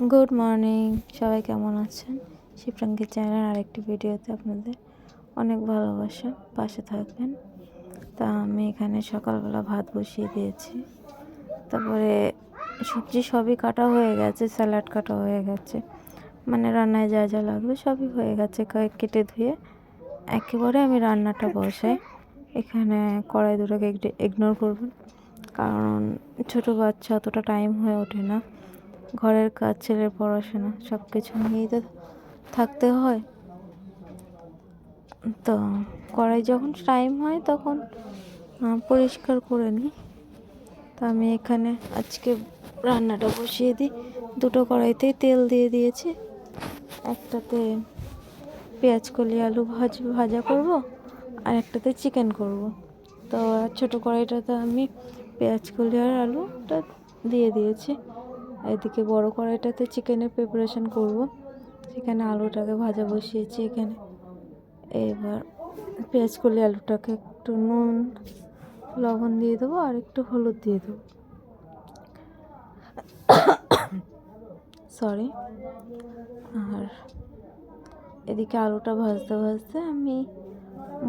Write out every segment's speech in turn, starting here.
Good morning সবাই কেমন আছেন? শিবরাঙ্গি চ্যানেল আরেকটি ভিডিওতে আপনাদের অনেক ভালোবাসা। পাশে থাকবেন। তা আমি এখানে সকালবেলা ভাত বসিয়ে দিয়েছি। তারপরে সবজি সবই কাটা হয়ে গেছে, স্যালাড কাটা হয়ে গেছে। মানে রান্নায় যা যা লাগবে সবই হয়ে গেছে। কেটে ধুয়ে একেবারে আমি রান্নাটা বসাই। এখানে কড়াই দুটোকে একটু ইগনোর করবেন। কারণ ছোটো বাচ্চা অতটা টাইম হয়ে ওঠে না। ঘরের কাজ, ছেলের পড়াশোনা সব কিছু নিয়েই তো থাকতে হয়। তো কড়াই যখন টাইম হয় তখন পরিষ্কার করে নিই। তো আমি এখানে আজকে রান্নাটা বসিয়ে দিই। দুটো কড়াইতেই তেল দিয়ে দিয়েছি। একটাতে পেঁয়াজ কলি আলু ভাজ, ভাজা করব আর একটাতে চিকেন করব। তো ছোটো কড়াইটাতে আমি পেঁয়াজ কলি আর আলুটা দিয়ে দিয়েছি। এদিকে বড় কড়াইটাতে চিকেনের প্রিপারেশন করব। সেখানে আলুটাকে ভাজা বসিয়েছি এখানে। এবার পেঁয়াজ কলি আলুটাকে একটু নুন, লবণ দিয়ে দেবো আর একটু হলুদ দিয়ে দেবো। সরি আর এদিকে আলুটা ভাজতে ভাজতে আমি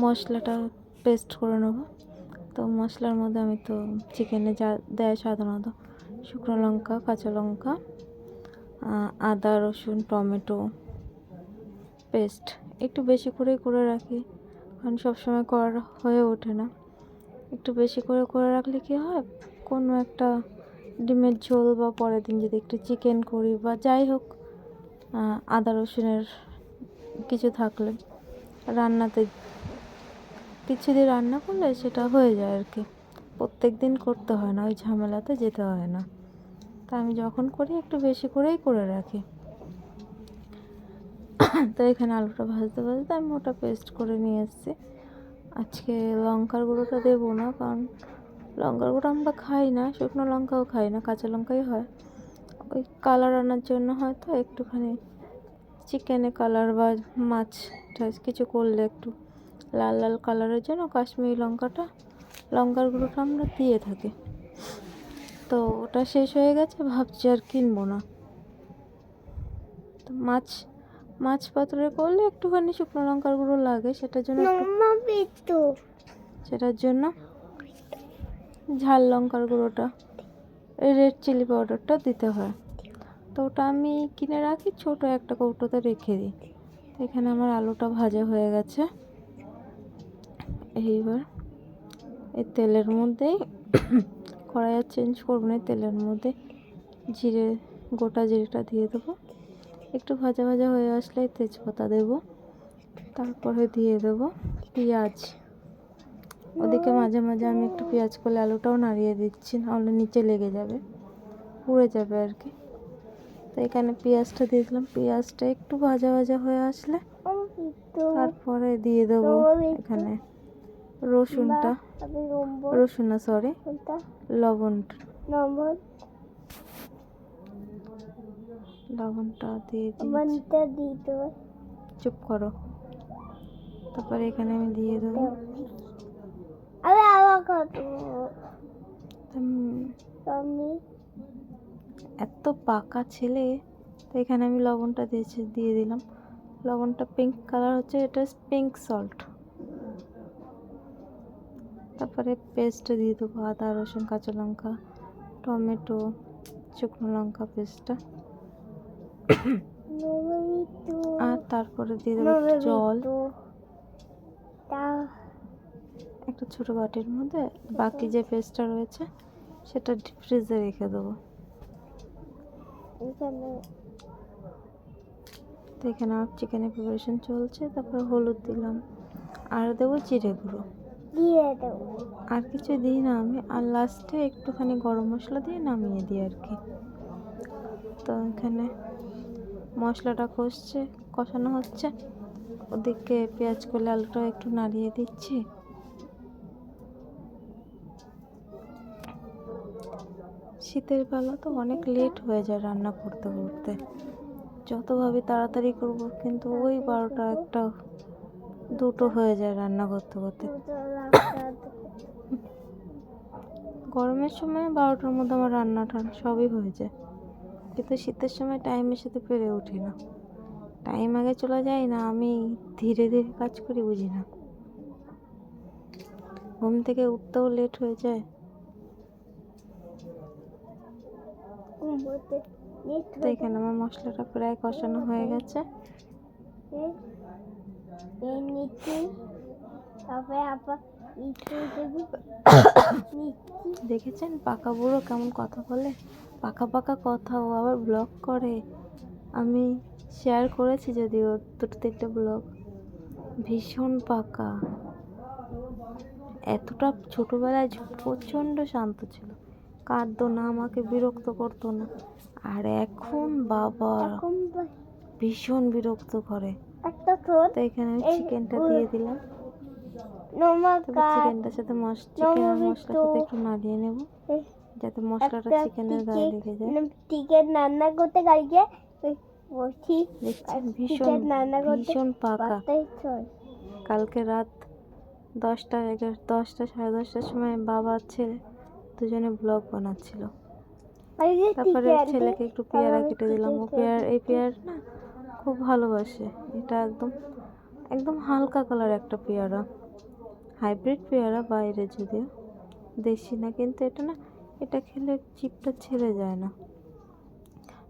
মশলাটা পেস্ট করে নেব। তো মশলার মধ্যে আমি তো চিকেনে যা দেয় সাধারণত। শুকনো লঙ্কা, কাঁচা লঙ্কা আদা, রসুন, টমেটো পেস্ট। একটু বেশি করেই করে রাখি, কারণ সবসময় করা হয়ে ওঠে না। একটু বেশি করে করে রাখলে কি হয়? কোনো একটা ডিমের ঝোল বা পরের দিন যদি একটু চিকেন করি বা যাই হোক আদা, রসুনের কিছু থাকলে রান্নাতে, কিছু দিয়ে রান্না করলে সেটা হয়ে যায় আর কি। প্রত্যেক দিন করতে হয় না, ওই ঝামেলাতে যেতে হয় না। তা আমি যখন করি, একটু বেশি করেই করে রাখি। তো এখানে আলুটা ভাজতে ভাজতে আমি ওটা পেস্ট করে নিয়ে এসেছি। আজকে লঙ্কার গুঁড়োটা দেবো না, কারণ লঙ্কার গুঁড়ো আমরা খাই না, শুকনো লঙ্কাও খাই না, কাঁচা লঙ্কাই হয়। ওই কালার আনার জন্য হয়তো একটুখানি চিকেনে কালার বা মাছ টাছ কিছু করলে একটু লাল লাল কালারের জন্য কাশ্মীরি লঙ্কাটা লঙ্কার গুঁড়োটা আমরা দিয়ে থাকি। তো ওটা শেষ হয়ে গেছে ভাবছি আর কিনবো না। তো মাছ মাছ পাত্রে করলে একটুখানি শুকনো লঙ্কার গুঁড়ো লাগে সেটার জন্য একটু সেটার জন্য ঝাল লঙ্কার গুঁড়োটা রেড চিলি পাউডারটা দিতে হয়। তো ওটা আমি কিনে রাখি ছোট একটা কৌটোতে রেখে দিই। এখানে আমার আলুটা ভাজা হয়ে গেছে। এইবার এই তেলের মধ্যেই কড়াই আর চেঞ্জ করব না তেলের মধ্যে জিরে গোটা জিরেটা দিয়ে দেবো। একটু ভাজা ভাজা হয়ে আসলে তেজপাতা দেবো। তারপরে দিয়ে দেবো পেঁয়াজ। ওদিকে মাঝে মাঝে আমি একটু পেঁয়াজ করলে আলুটাও নাড়িয়ে দিচ্ছি নাহলে নিচে লেগে যাবে পুড়ে যাবে আর কি। তো এখানে পেঁয়াজটা দিয়ে দিলাম। পেঁয়াজটা একটু ভাজা ভাজা হয়ে আসলে তারপরে দিয়ে দেবো এখানে রসুনটা। রসুন না সরি লবণটা। লবণটা দিয়ে দিয়েছি। চুপ করো। তারপরে এখানে আমি দিয়ে দেবো। উম, এত পাকা ছেলে তো এখানে আমি লবণটা দিয়েছি দিয়ে দিলাম। লবণটা পিঙ্ক কালার হচ্ছে এটা পিঙ্ক সল্ট তারপরে পেস্ট দিয়ে দেবো আদা রসুন কাঁচা লঙ্কা টমেটো শুকনো লঙ্কা পেস্টটা আর তারপরে দিয়ে দেবো জল। একটা ছোটো বাটির মধ্যে বাকি যে পেস্টটা রয়েছে সেটা ফ্রিজে রেখে দেবো। তো এখানে আমার চিকেনের প্রিপারেশন চলছে তারপর হলুদ দিলাম। আর দেবো জিরে গুঁড়ো। আর কিছু দিই না আমি, আর লাস্টে একটুখানি গরম মশলা দিয়ে নামিয়ে দিই আর কি। তো এখানে মশলাটা কষছে, কষানো হচ্ছে। ওদিকে পেঁয়াজ করলে আলুটাও একটু নাড়িয়ে দিচ্ছি। শীতের বেলা তো অনেক লেট হয়ে যায় রান্না করতে করতে। যতভাবে তাড়াতাড়ি করব, কিন্তু ওই বারোটা একটা দুটো হয়ে যায় রান্না করতে করতে। গরমের সময় বারোটার মধ্যে আমার রান্না টান সবই হয়ে যায়। কিন্তু শীতের সময় টাইমের সাথে পেরে উঠি না। টাইম আগে চলে যায় না আমি ধীরে ধীরে কাজ করি বুঝি না। ঘুম থেকে উঠতেও লেট হয়ে যায়। এখানে আমার মশলাটা প্রায় কষানো হয়ে গেছে এই নিচে তারপরে আবার একটু দেবো নিচে দেখেছেন পাকা বুড়ো কেমন কথা বলে? পাকা পাকা কথা ও আবার ব্লগ করে। আমি শেয়ার করেছি যদিও দুটো তিনটে ব্লগ ভীষণ পাকা। এতটা ছোটোবেলায় প্রচণ্ড শান্ত ছিল। কাঁদতো না আমাকে বিরক্ত করতো না। আর এখন বাবা ভীষণ বিরক্ত করে। তো এখানে আমি চিকেনটা দিয়ে দিলাম। নমক চিকেনটার সাথে মশ চিকেন আর মশলার সাথে একটু নাড়িয়ে নেব। যাতে মশলাটা চিকেনের গায়ে লেগে যায়। চিকেন রান্না করতে দেখছেন ভীষণ ভীষণ পাকা। কালকে রাত দশটা এগারো দশটা সাড়ে দশটার সময় বাবা ছেলে দুজনে ব্লগ বানাচ্ছিল। তারপরে ছেলেকে একটু পেয়ারা কেটে দিলাম। ও পেয়ার এই পেয়ার না খুব ভালোবাসে। এটা একদম একদম হালকা কালার একটা পেয়ারা। হাইব্রিড পেয়ারা বাইরে যদিও। দেশি না, কিন্তু এটা না, এটা খেলে চিপটা ছেড়ে যায় না।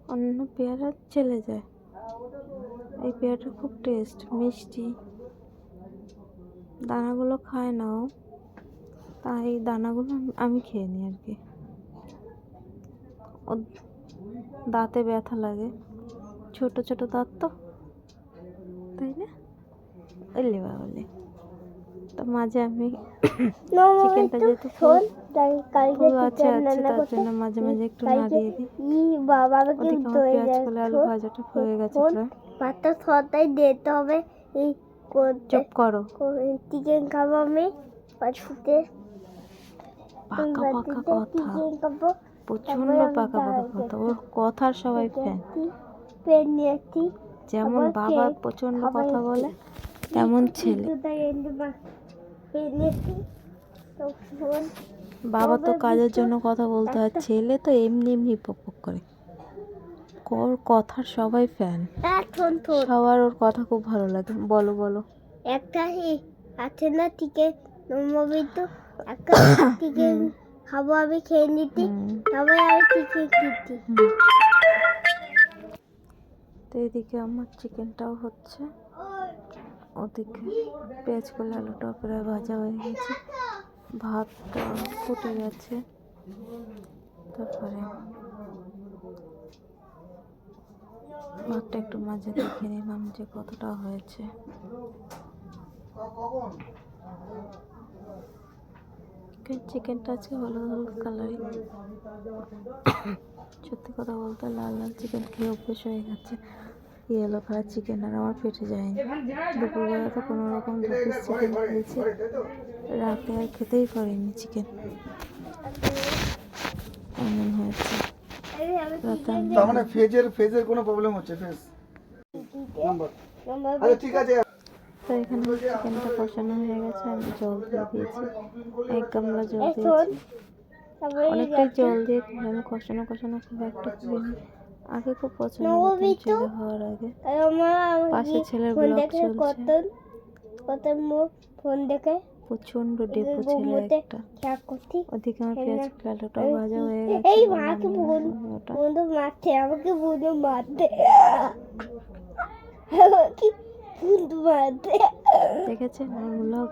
অন্য পেয়ারা ছেড়ে যায়। এই পেয়ারাটা খুব টেস্ট মিষ্টি। দানাগুলো খায় না ও। তাই দানাগুলো আমি- আমি খেয়ে নিই আর কি। ও দাঁতে ব্যথা লাগে। ছোট ছোট দাঁত তো তাই না? ওলে বাবলে তো মাঝে আমি চিকেনটা যেহেতু কালকে ফুল আছে আছে তার জন্য মাঝে মাঝে একটু কালকে নাড়িয়ে দিই। ওদিকে আমার পেঁয়াজ কলে আলু ভাজাটা হয়ে গেছে প্রায়। পাতা সদাই দিতে হবে এই চুপ করো। চিকেন খাব আমি পাঁচুতে পাকা পাকা কথা। প্রচণ্ড পাকা পাকা কথা। ওর কথার সবাই ফ্যান যেমন বাবা প্রচণ্ড কথা বলে তেমন ছেলে। বাবা তো কাজের জন্য কথা বলতে হয় ছেলে তো এমনি এমনি পক করে। ওর কথার সবাই ফ্যান সবার ওর কথা খুব ভালো লাগে। বলো বলো। একটা আছে না নমবি তো? একটা চিকেন খাব আমি খেয়ে নিতি। তবে আমি চিকেন খেতে। তো এদিকে আমার চিকেনটাও হচ্ছে। ওদিকে পেঁয়াজ করলে আলুটাও প্রায় ভাজা হয়ে গেছে। ভাতটা ফুটে গেছে। তারপরে ভাতটা একটু মাঝে দেখে নিলাম যে কতটা হয়েছে। চিকেনটা আজকে হলুদ হলুদ কালারই সত্যি কথা বলতে লাল লাল চিকেন খেয়ে অভ্যেস হয়ে গেছে। ইয়েলো কালার চিকেন আর আমার পেটে যায়নি। দুপুরবেলা তো কোনো রকম দু পিস চিকেন খেয়েছি। রাতে আর খেতেই পারিনি চিকেন এমন হয়েছে। রাতে তার মানে ফেজের ফেজের কোনো প্রবলেম হচ্ছে ফেজ। নাম্বার আচ্ছা ঠিক আছে। তো এখানে চিকেনটা কষানো হয়ে গেছে আমি জল দিয়ে দিয়েছি। এক গামলা জল দিয়েছি। অনেকটাই জল দিয়ে আমি কষানো কষানো খুব একটা করিনি। আগে খুব পছন্দ ছেলে হওয়ার আগে। পাশে ছেলের ব্লগ চলছে। কত কত মুখ ফোন দেখে? প্রচণ্ড ডেপো ছেলে ঘুমোতে একটা। খেয়া ওদিকে আমার পেঁয়াজ না। ভাজা হয়ে গেছে এবার মাকে নামিয়ে বোন নেব ওটা। বন্ধু মারছে আমাকে বন্ধু মারতে দেখেছেন ব্লগ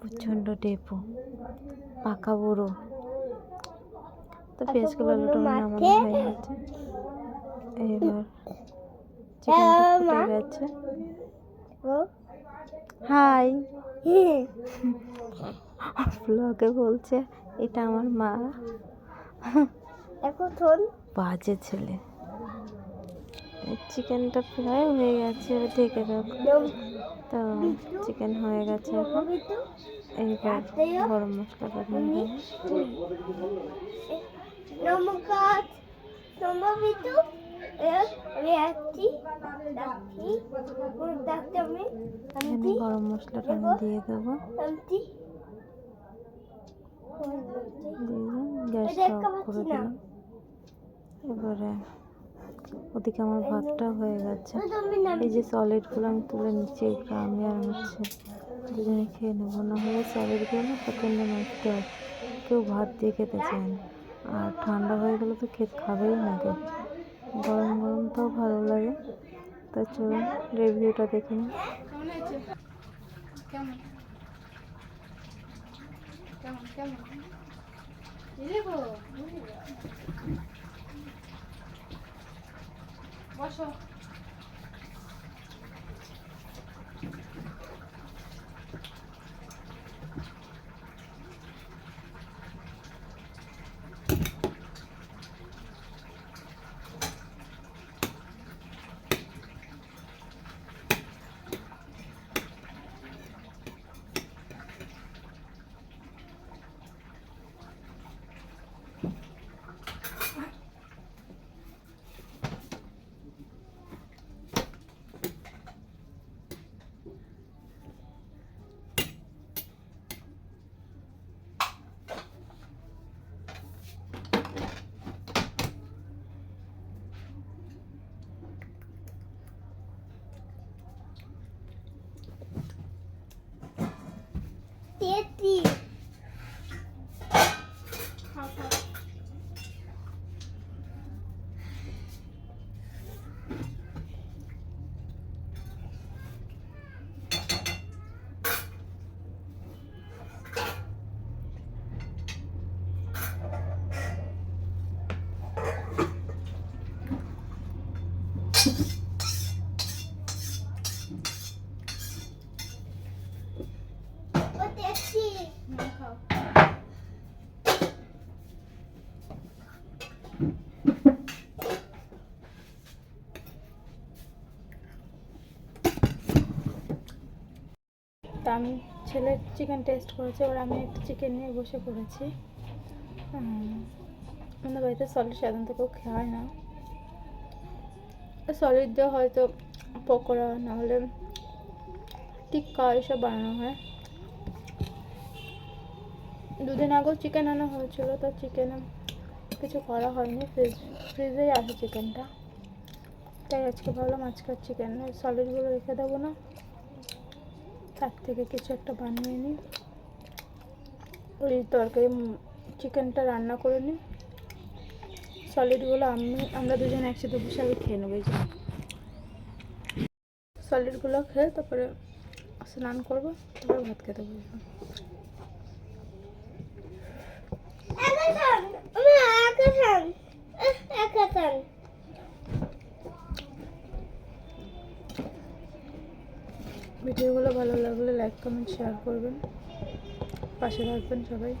প্রচণ্ড ডেপো পাকা বুড়ো। তো পেঁয়াজগুলো আলুটা আমার নামানো হয়ে গেছে। এবার চিকেনটা হ্যাঁ, ফুটে গেছে। ও। হাই। ব্লগে বলছে এটা আমার মা। এখন বাজে ছেলে। চিকেনটা প্রায় হয়ে গেছে ঢেকে রাখ তো চিকেন হয়ে গেছে এখন। এইবার গরম মশলাটা দিয়ে নমস্কার গরম মশলাটা আমি দিয়ে দেবো, গ্যাসটা অফ করে দিলাম। এবারে ওদিকে আমার ভাতটা হয়ে গেছে। এই যে সলিডগুলো আমি তুলে নিচ্ছি এগুলো আমি আর হচ্ছে দুজনে খেয়ে নেব। না হলে সলিডগুলো না প্রচণ্ড নষ্ট হয়। কেউ ভাত দিয়ে খেতে চায় না। আর ঠান্ডা হয়ে গেলে তো খেতে খাবেই না কেউ। গরম গরম তো ভালো লাগে। তা চলুন রিভিউটা দেখে নিই। Пошел. আমি ছেলের চিকেন টেস্ট করেছি, এবার আমি একটু চিকেন নিয়ে বসে পড়েছি। আমাদের বাড়িতে সলিড সাধারণত কেউ খায় না। সলিড দিয়ে হয়তো পকোড়া, নাহলে টিক্কা এসব বানানো হয়। দুদিন আগেও চিকেন আনা হয়েছিল, তো চিকেনে কিছু করা হয়নি ফ্রিজ ফ্রিজেই আছে চিকেনটা তাই আজকে ভাবলাম আজকে চিকেন সলিডগুলো রেখে দেবো না। তার থেকে কিছু একটা বানিয়ে নিই। ওই তরকারি চিকেনটা রান্না করে নিই। সলিডগুলো আমি, আমরা দুজন একসাথে বসে আগে খেয়ে নেব, এই সলিডগুলো খেয়ে তারপরে স্নান করব, তারপরে ভাত খেতে বসবো। ভিডিওগুলো ভালো লাগলে লাইক কমেন্ট শেয়ার করবেন। পাশে থাকবেন সবাই।